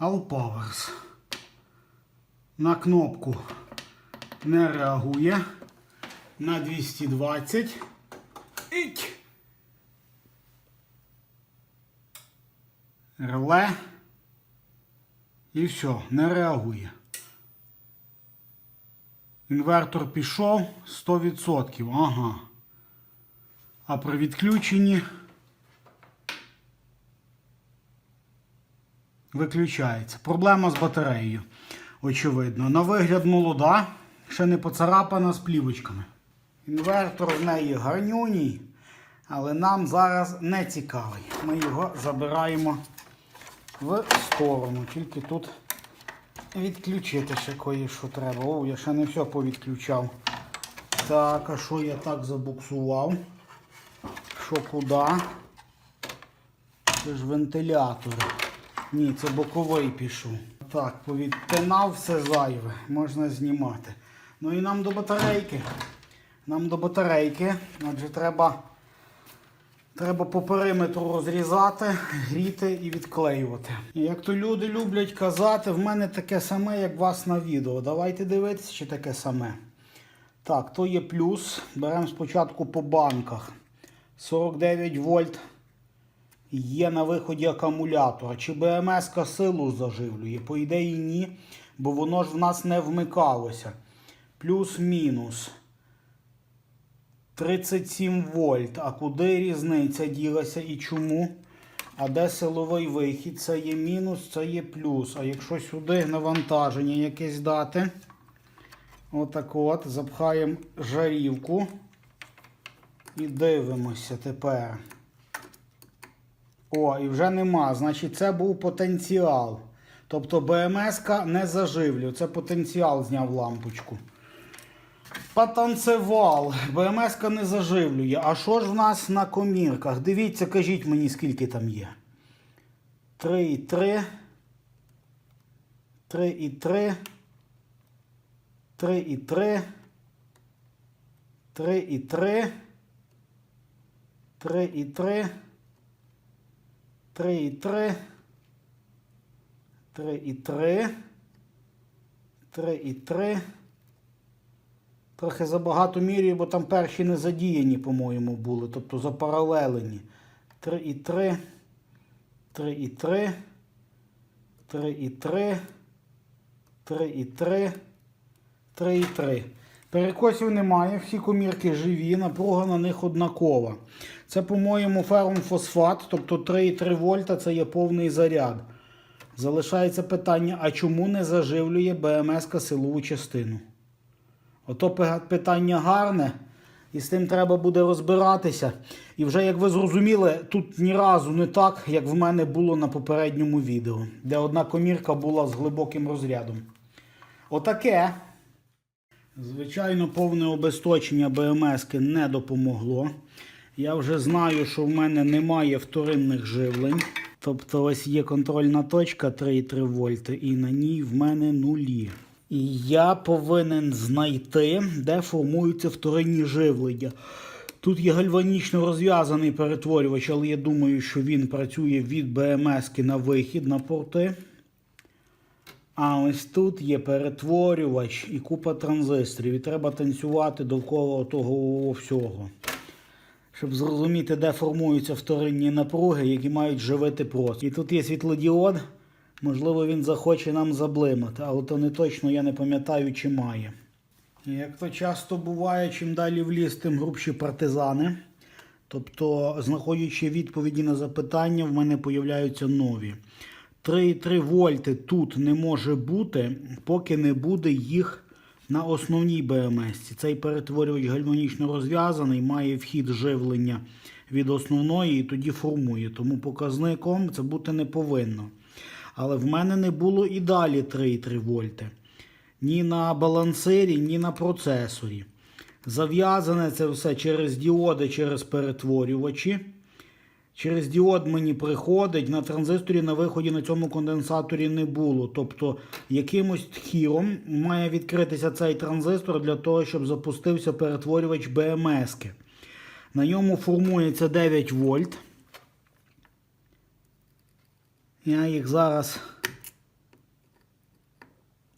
All Powers. На кнопку не реагує. На 220. Іть. Реле. І все, не реагує. Інвертор пішов 100%. Ага. А при відключенні виключається. Проблема з батареєю. Очевидно. На вигляд молода, ще не поцарапана з плівочками. Інвертор в неї гарнюній, але нам зараз не цікавий. Ми його забираємо в сторону. Тільки тут відключити ще кое-що треба. О, я ще не все повідключав. Так, а що я так забуксував? Що куди? Це ж вентилятори. Ні, це боковий пішов. Так, повідтинав все зайве, можна знімати. Ну і нам до батарейки. Нам до батарейки, адже треба, треба по периметру розрізати, гріти і відклеювати. Як то люди люблять казати, в мене таке саме, як вас на відео. Давайте дивитися, чи таке саме. Так, то є плюс. Беремо спочатку по банках. 49 вольт є на виході акумулятора. Чи БМС силу заживлює? По ідеї ні, бо воно ж в нас не вмикалося. Плюс-мінус. 37 вольт. А куди різниця ділася і чому? А де силовий вихід? Це є мінус, це є плюс. А якщо сюди навантаження якесь дати, отак от, запхаємо жарівку і дивимося тепер. О, і вже нема. Значить, це був потенціал. Тобто БМС не заживлює. Це потенціал зняв лампочку. Потанцевал. БМС не заживлює. А що ж в нас на комірках? Дивіться, кажіть мені, скільки там є. 3,3. 3,3. 3,3. 3,3. 3,3. 3 і 3. 3 і 3. 3 і 3. Трохи забагато мірюю, бо там перші не задіяні, по-моєму, були. Тобто запаралелені. 3 і 3. 3 і 3. 3 і 3. 3 і 3. 3 і 3. Перекосів немає, всі комірки живі, напруга на них однакова. Це, по-моєму, ферромфосфат, тобто 3,3 вольта це є повний заряд. Залишається питання, а чому не заживлює БМС силову частину? Ото питання гарне, і з тим треба буде розбиратися. І вже, як ви зрозуміли, тут ні разу не так, як в мене було на попередньому відео, де одна комірка була з глибоким розрядом. Отаке. Звичайно, повне обесточення БМС не допомогло. Я вже знаю, що в мене немає вторинних живлень. Тобто ось є контрольна точка 3,3 вольти, і на ній в мене нулі. І я повинен знайти, де формуються вторинні живлення. Тут є гальванічно розв'язаний перетворювач, але я думаю, що він працює від БМС на вихід на порти. А ось тут є перетворювач і купа транзисторів. І треба танцювати довкола того всього. Щоб зрозуміти, де формуються вторинні напруги, які мають живити просто. І тут є світлодіод. Можливо, він захоче нам заблимати, але то не точно я не пам'ятаю, чи має. Як то часто буває, чим далі в ліс, тим грубші партизани. Тобто, знаходячи відповіді на запитання, в мене появляються нові. 3,3 вольти тут не може бути, поки не буде їх на основній БМС. Цей перетворювач гальванічно розв'язаний, має вхід живлення від основної і тоді формує. Тому показником це бути не повинно. Але в мене не було і далі 3,3 вольти. Ні на балансирі, ні на процесорі. Зав'язане це все через діоди, через перетворювачі. Через діод мені приходить, на транзисторі на виході на цьому конденсаторі не було. Тобто якимось тхіром має відкритися цей транзистор для того, щоб запустився перетворювач БМС. На ньому формується 9 вольт. Я їх зараз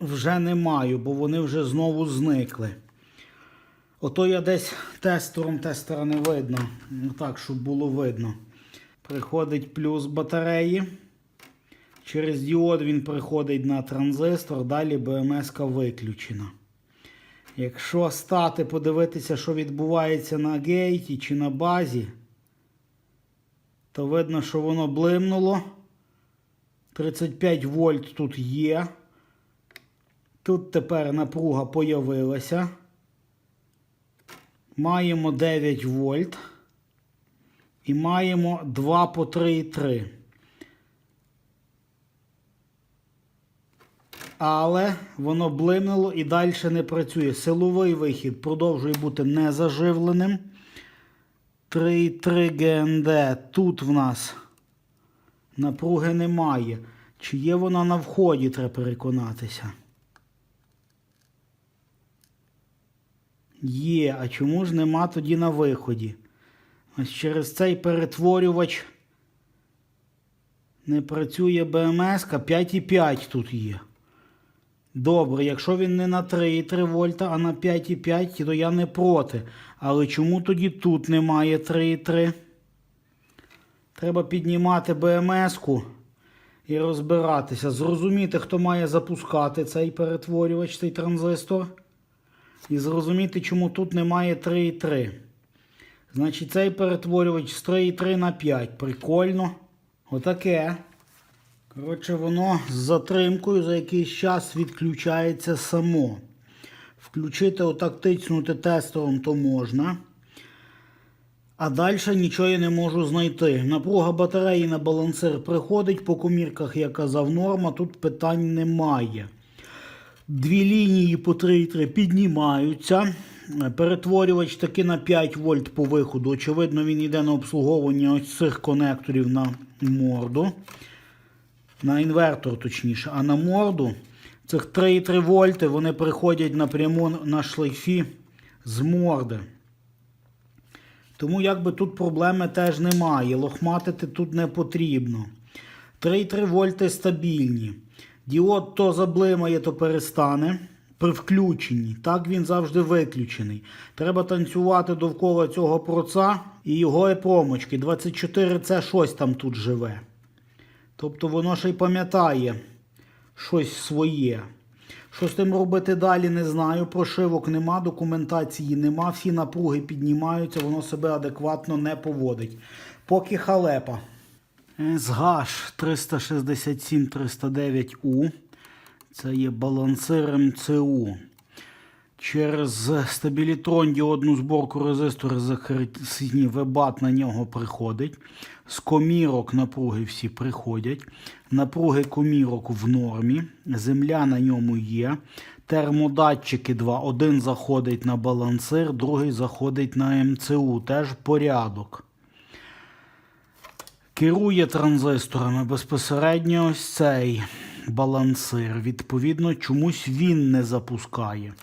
вже не маю, бо вони вже знову зникли. Ото я десь тестером тестера не видно. Так, щоб було видно. Приходить плюс батареї. Через діод він приходить на транзистор, далі БМС виключена. Якщо стати подивитися, що відбувається на гейті чи на базі, то видно, що воно блимнуло. 35 вольт тут є. Тут тепер напруга появилася. Маємо 9 вольт. І маємо 2 по 3,3. Але воно блимнуло і далі не працює. Силовий вихід продовжує бути незаживленим. 3,3 ГНД. Тут в нас напруги немає. Чи є вона на вході, треба переконатися. Є, а чому ж нема тоді на виході? Ось через цей перетворювач не працює БМС, 5,5 тут є. Добре, якщо він не на 3,3 вольта, а на 5,5, то я не проти. Але чому тоді тут немає 3,3? Треба піднімати БМС-ку і розбиратися. Зрозуміти, хто має запускати цей перетворювач, цей транзистор. І зрозуміти, чому тут немає 3,3. Значить, цей перетворювач з 3,3 на 5. Прикольно. Отаке. Коротше, воно з затримкою за якийсь час відключається само. Включити отак тицнути тестовим то можна. А далі нічого я не можу знайти. Напруга батареї на балансир приходить, по комірках я казав норма, тут питань немає. Дві лінії по 3,3 піднімаються. Перетворювач таки на 5 вольт по виходу. Очевидно, він йде на обслуговування ось цих конекторів на морду. На інвертор, точніше, а на морду цих 3,3 вольти вони приходять напряму на шлейфі з морди. Тому якби тут проблеми теж немає. Лохматити тут не потрібно. 3,3 вольти стабільні. Діод то заблимає, то перестане. При включенні. Так він завжди виключений. Треба танцювати довкола цього проца і його епромочки. 24C щось там тут живе. Тобто воно ще й пам'ятає щось своє. Що з тим робити далі, не знаю. Прошивок нема, документації нема, всі напруги піднімаються, воно себе адекватно не поводить. Поки халепа. SGH 367-309U. Це є балансир МЦУ. Через стабілітрон діодну зборку резистори захисні вебат на нього приходить. З комірок напруги всі приходять. Напруги комірок в нормі. Земля на ньому є. Термодатчики два. Один заходить на балансир, другий заходить на МЦУ. Теж порядок. Керує транзисторами безпосередньо ось цей балансир. Відповідно, чомусь він не запускає.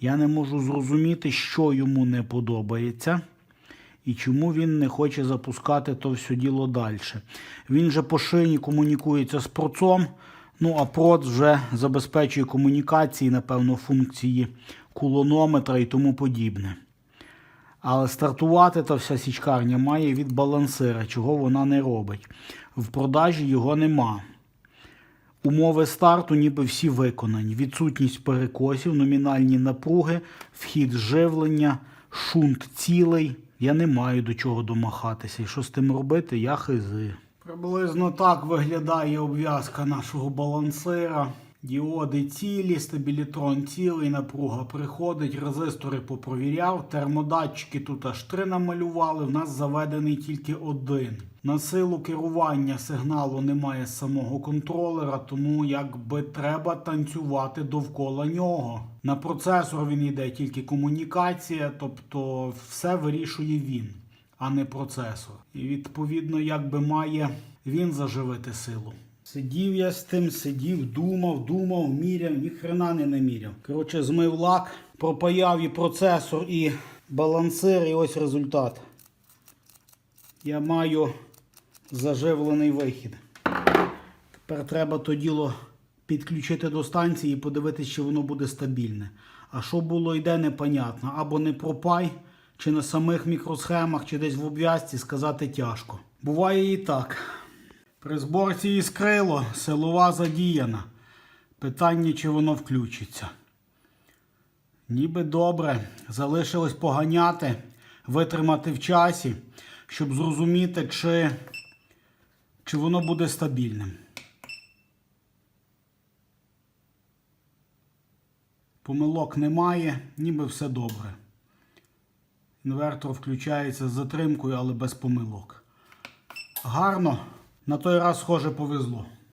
Я не можу зрозуміти, що йому не подобається. І чому він не хоче запускати то все діло далі. Він же по шині комунікується з процом. Ну, а проц вже забезпечує комунікації, напевно, функції кулонометра і тому подібне. Але стартувати та вся січкарня має від балансира, чого вона не робить. В продажі його нема. Умови старту ніби всі виконані. Відсутність перекосів, номінальні напруги, вхід живлення, шунт цілий. Я не маю до чого домахатися. І що з тим робити, я хизи. Приблизно так виглядає обв'язка нашого балансира. Діоди цілі, стабілітрон цілий, напруга приходить, резистори попровіряв, термодатчики тут аж три намалювали, в нас заведений тільки один. На силу керування сигналу немає самого контролера, тому якби треба танцювати довкола нього. На процесор він йде тільки комунікація, тобто все вирішує він, а не процесор. І відповідно, якби має він заживити силу. Сидів я з тим, сидів, думав, думав, міряв, ні хрена не наміряв. Коротше, змив лак, пропаяв і процесор, і балансир, і ось результат. Я маю заживлений вихід. Тепер треба то діло підключити до станції і подивитися, чи воно буде стабільне. А що було йде, непонятно. Або не пропай, чи на самих мікросхемах, чи десь в обв'язці сказати тяжко. Буває і так. При зборці іскрило, силова задіяна. Питання, чи воно включиться. Ніби добре. Залишилось поганяти, витримати в часі, щоб зрозуміти, чи, чи воно буде стабільним. Помилок немає, ніби все добре. Інвертор включається з затримкою, але без помилок. Гарно. На той раз, схоже, повезло.